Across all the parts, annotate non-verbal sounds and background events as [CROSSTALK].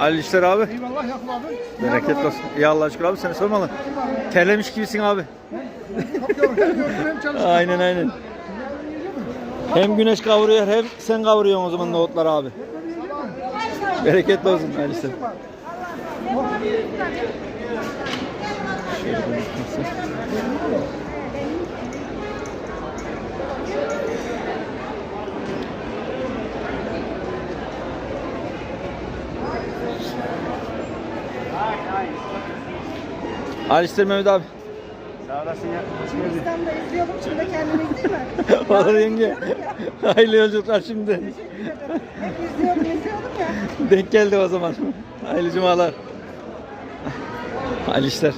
Ali İşler abi. Eyvallah Yakup abi. Bereketli olsun. İyi Allah'a şükür abi seni sormalı. Terlemiş gibisin abi. Aynen aynen. Hem güneş kavuruyor hem sen kavuruyorsun o zaman nohutları abi. Bereketli olsun Ali İşler. Şöyle bir bakması. Ali İşler Mehmet abi. Sağ olasın ya. İstanbul'da izliyordum şimdi kendime gideyim mi? [LAUGHS] Olur yenge. Hayırlı yolculuklar şimdi. Hep izliyordum izliyordum ya. Denk geldi o zaman. Hayırlı cumalar. Hayırlı işler.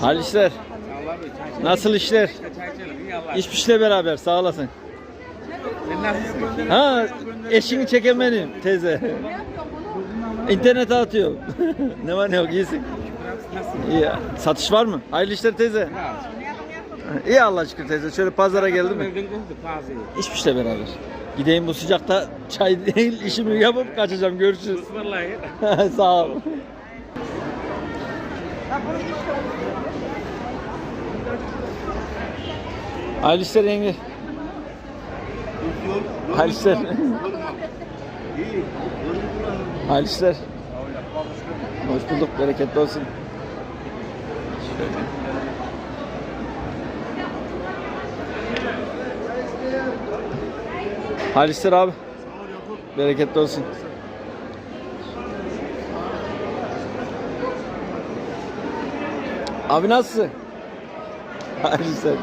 Hayırlı işler. Nasıl işler? İş güçle beraber sağ olasın. Ha eşini çeken benim teyze. İnternete atıyor. [LAUGHS] ne var ne yok iyisin. İyi. Satış var mı? Hayırlı işler teyze. İyi Allah şükür teyze. Şöyle pazara geldi mi? İş güçle beraber. Gideyim bu sıcakta çay değil [LAUGHS] işimi yapıp kaçacağım. Görüşürüz. [LAUGHS] Sağ ol. Hayırlı işler yenge. Hayırlı işler. Hayırlı işler. Hoş bulduk. Bereketli olsun. Şöyle. Hayırlı işler abi. Bereketli olsun. Abi nasılsın? Hayırlı işler.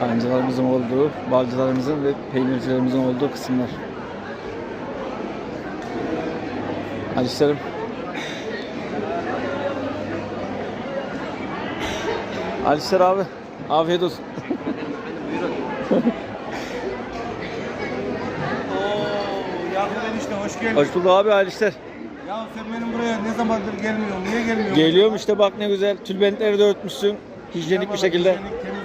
Tancılarımızın olduğu, balcılarımızın ve peynircilerimizin olduğu kısımlar. Hadi işlerim. Alisler abi. Afiyet olsun. Yakup enişte hoş geldin. Hoş bulduk abi Alisler. Ya sen benim buraya ne zamandır gelmiyorsun? Niye gelmiyorsun? Geliyorum işte bak ne güzel. Tülbentleri de örtmüşsün. Hijyenik bir şekilde. Hijyenik, Temiz